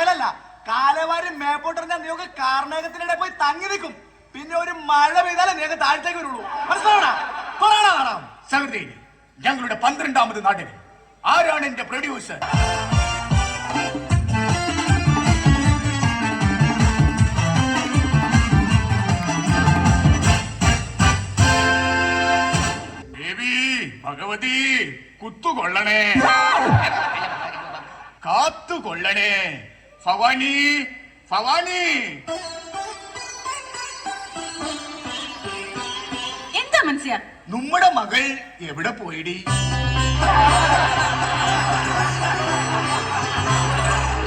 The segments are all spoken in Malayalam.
കാലവാരി തറയിലല്ല കാലവാരി മേപ്പോട്ടെറിഞ്ഞാൽ നിങ്ങൾക്ക് കാർമേഘത്തിനിടെ പോയി തങ്ങി നിൽക്കും. പിന്നെ ഒരു മഴ പെയ്താലേ നിങ്ങൾക്ക് താഴത്തേക്ക് വരുള്ളൂ. മനസ്സിലാവണ? ഞങ്ങളുടെ പന്ത്രണ്ടാമത് നാടകം ആരാണ് എന്റെ പ്രൊഡ്യൂസർ ഭഗവതി കുത്തുകൊള്ളണേ. കാത്തുകൊള്ളണേ. ഭവാനി ഭവാനി. എന്താ മനസ്സിയാ നമ്മുടെ മകൾ എവിടെ പോയിടി?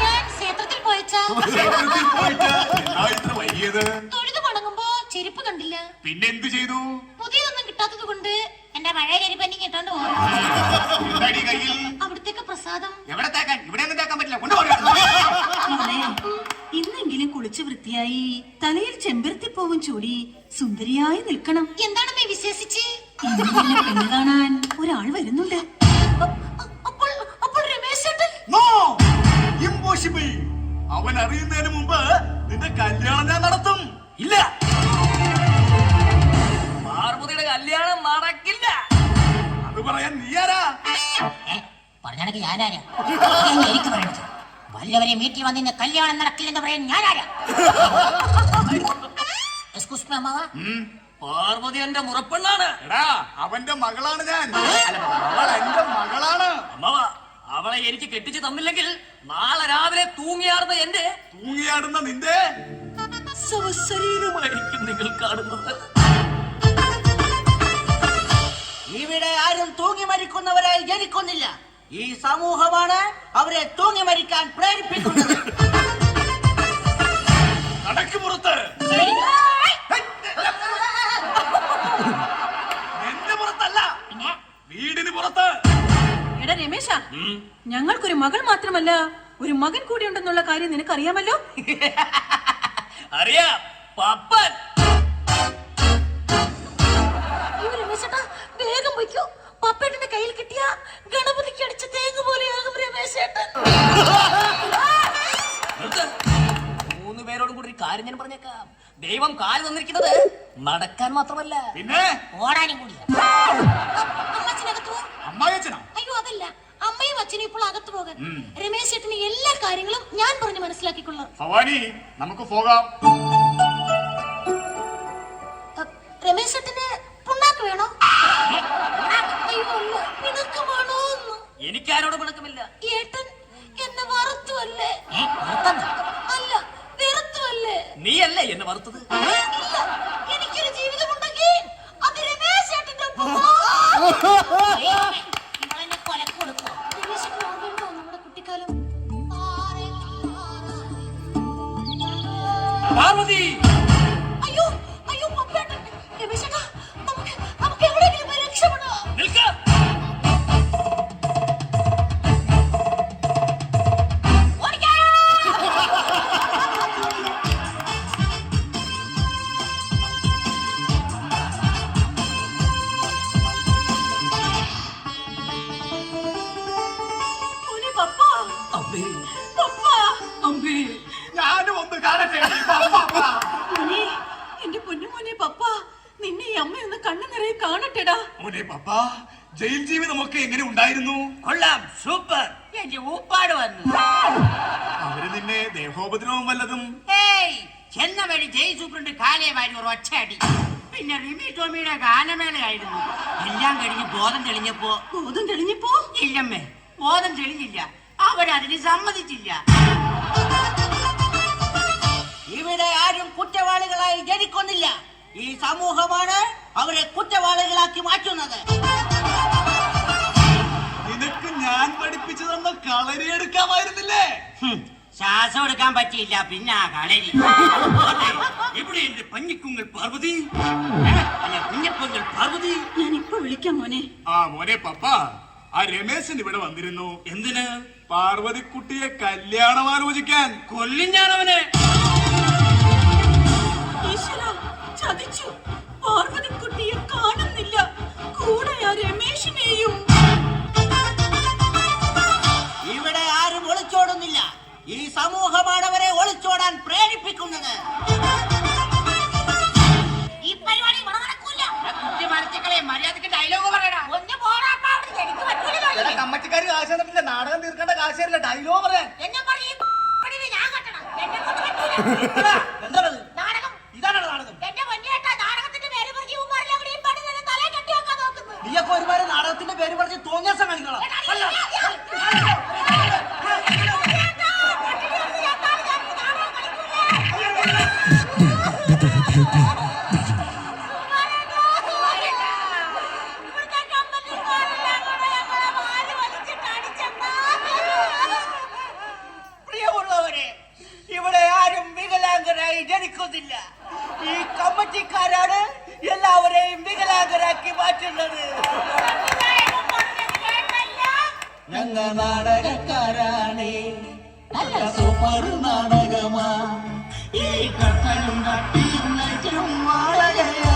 ഞാൻ ക്ഷേത്രത്തിൽ പോയച്ചാ. ക്ഷേത്രത്തിൽ പോയിട്ട്? എന്നാ ഇത്ര വൈകിയത്? തൊഴുതു മടങ്ങുമ്പോ ചെരുപ്പ് കണ്ടില്ല. പിന്നെന്ത് ചെയ്തു? പുതിയതൊന്നും കിട്ടാത്തത് കൊണ്ട് എന്റെ പഴയ ചെരുപ്പ് എനിക്ക് കുളിച്ച് തലയിൽ ചെമ്പരത്തിപ്പൂവും ചൂടി സുന്ദരിയായി നിൽക്കണം. എന്താണ് വിശേഷിച്ച് പെണ്ണ് കാണാൻ ഒരാൾ വരുന്നുണ്ട്. ഇമ്പോസിബിൾ അവൻ അറിയുന്നതിന് മുമ്പ് നിന്റെ കല്യാണം ഞാൻ നടത്തും. ഇല്ല. പാർവതിയുടെ കല്യാണം നടക്കില്ല. അത് പറയാൻ നീ ആരാ? പറഞ്ഞാണെങ്കിൽ ഞാനാരാ എനിക്ക് പറയണത്. വല്ലവരെ വീട്ടിൽ വന്നിന്ന് കല്യാണം നടക്കില്ലെന്ന് പറയാൻ ഞാനാരാ? എക്സ്ക്യൂസ് മീ അമ്മാവ. പാർവതി എന്റെ മുറപ്പെണ്ണാണ്. എടാ അവന്റെ മകളാണ് ഞാൻ. അവൾ എന്റെ മകളാണ്. അമ്മവ അവളെ എനിക്ക് കെട്ടിച്ചു തന്നില്ലെങ്കിൽ നാളെ രാവിലെ തൂങ്ങിയാടുന്ന എന്റെ തൂങ്ങിയാടുന്ന നിന്റെ ശവശരീരമായിരിക്കും നിങ്ങൾ കാണുന്നത്. ഇവിടെ ആരും തൂങ്ങി മരിക്കുന്നവരായി ജനിക്കുന്നില്ല ഈ സമൂഹമാണ് അവരെ തൂങ്ങി മരിക്കാൻ പ്രേരിപ്പിക്കുന്നത്. കടക്ക് പുറത്ത്. എന്റെ പുറത്തല്ല. വീടിന് പുറത്ത്. എടാ രമേശ ഞങ്ങൾക്കൊരു മകൾ മാത്രമല്ല ഒരു മകൻ കൂടി ഉണ്ടെന്നുള്ള കാര്യം നിനക്ക് അറിയാമല്ലോ അറിയാം. പപ്പൻ. വേഗം വയ്ക്കൂ പപ്പേട്ടന്റെ കയ്യിൽ കിട്ടിയ മൂന്ന് പേരോടും കൂടി ഒരു കാര്യം ഞാൻ പറഞ്ഞേക്കാം. ദൈവം കാൽ തന്നിരിക്കുന്നത് നടക്കാൻ മാത്രമല്ല. പിന്നെ? ഓടാനും കൂടി അമ്മായച്ചനോ അയ്യോ അതല്ല. അമ്മയും അച്ഛനും ഇപ്പോൾ അകത്തു പോകാൻ. രമേശ് ചേട്ടന് എല്ലാ കാര്യങ്ങളും ഞാൻ പറഞ്ഞു മനസ്സിലാക്കിക്കൊള്ളാം. ഭവാനി നമുക്ക് പോകാം. രമേശ് ചേട്ടന് പുണ്ണാക്ക് വേണോ അയ്യോ അല്ല പിണക്കമാണോ എനിക്കാരോട് പിണക്കമില്ല ഏട്ടൻ എന്നെ വറുത്തുവല്ലേ? അല്ലേ അല്ല വെറുത്തു അല്ലേ നീയല്ലേ എന്നെ വറുത്തത്? എനിക്കൊരു ജീവിതമുണ്ടെങ്കിൽ അത് രമേശ് ചേട്ടന്റെ അമ്മയൊന്ന് കണ്ണു നിറയെ കാണട്ടെടാ. മോനെ പാപ്പ ജയിൽ ജീവിതമൊക്കെ എങ്ങനെ ഉണ്ടായിരുന്നു? കൊള്ളാം സൂപ്പർ. എന്റെ ഊപ്പാട് വന്നു. അവർ നിന്നെ ദേഹോപദ്രവം വല്ലതും? ഏയ് ചെന്ന വഴി ജയ് സൂപ്രണ്ട് കാലയമായിരുന്നു ഒരു ഒറ്റയടി. പിന്നെ റിമി ടോമിയുടെ ഗാനമേളയായിരുന്നു. എല്ലാം കഴിഞ്ഞ് ബോധം തെളിഞ്ഞപ്പോ ബോധം തെളിഞ്ഞപ്പോ? ഇല്ലമ്മേ ബോധം തെളിഞ്ഞില്ല. അവരതിന് സമ്മതിച്ചില്ല. ഇവിടെ ആരും കുറ്റവാളികളായി ജനിക്കുന്നില്ല. ഈ സമൂഹമാണ് അവരെ കുറ്റവാളികളാക്കി മാറ്റുന്നത്. നിനക്ക് ഞാൻ പഠിപ്പിച്ചു തന്ന കളരി എടുക്കാമായിരുന്നില്ലേ? ശ്വാസം എടുക്കാൻ പറ്റിയില്ല പിന്നെ ആ കളരി. എവിടെ എന്റെ പഞ്ഞിക്കുങ്ങൾ പാർവതി? അല്ല കുഞ്ഞപ്പങ്ങൾ പാർവതി? ഞാൻ ഇപ്പൊ വിളിക്കാം മോനെ. ആ മോനെ പപ്പ. ആ രമേശൻ ഇവിടെ വന്നിരുന്നു. എന്തിന്? പാർവതിക്കുട്ടിയെ കല്യാണം ആലോചിക്കാൻ കൊല്ലും ഞാൻ അവനെ ചതിച്ചു. പാർവതിക്കുട്ടിയെ കാണുന്നില്ല. കൂടെ ആ രമേശിനെയും. ഇവിടെ ആരും ഒളിച്ചോടുന്നില്ല. ഈ സമൂഹമാണ് അവരെ ഒളിച്ചോടാൻ പ്രേരിപ്പിക്കുന്നത്. ഈ പരിപാടി നടക്കൂല. മരത്തിക്കളെ മര്യാദയ്ക്ക് ഡയലോഗ് പറയടാ. ഒന്ന് കമ്മറ്റിക്കാർ കാശ് തന്നിട്ടില്ല. നാടകം തീർക്കേണ്ട കാശ് തരില്ല. ഡയലോഗ് പറയാൻ. എന്നെ പറയും. ഞാൻ കെട്ടണം. ജനിക്കുന്നില്ല. ഈ കമ്മിറ്റിക്കാരാണ് എല്ലാവരെയും വികലാംഗരാക്കി മാറ്റുന്നത്. ഞങ്ങ നാടകക്കാരാണി. അല്ല സൂപ്പർ നാടകമാ. ഈ കട്ടലും കട്ടിയും നയിക്കും വാടകയാ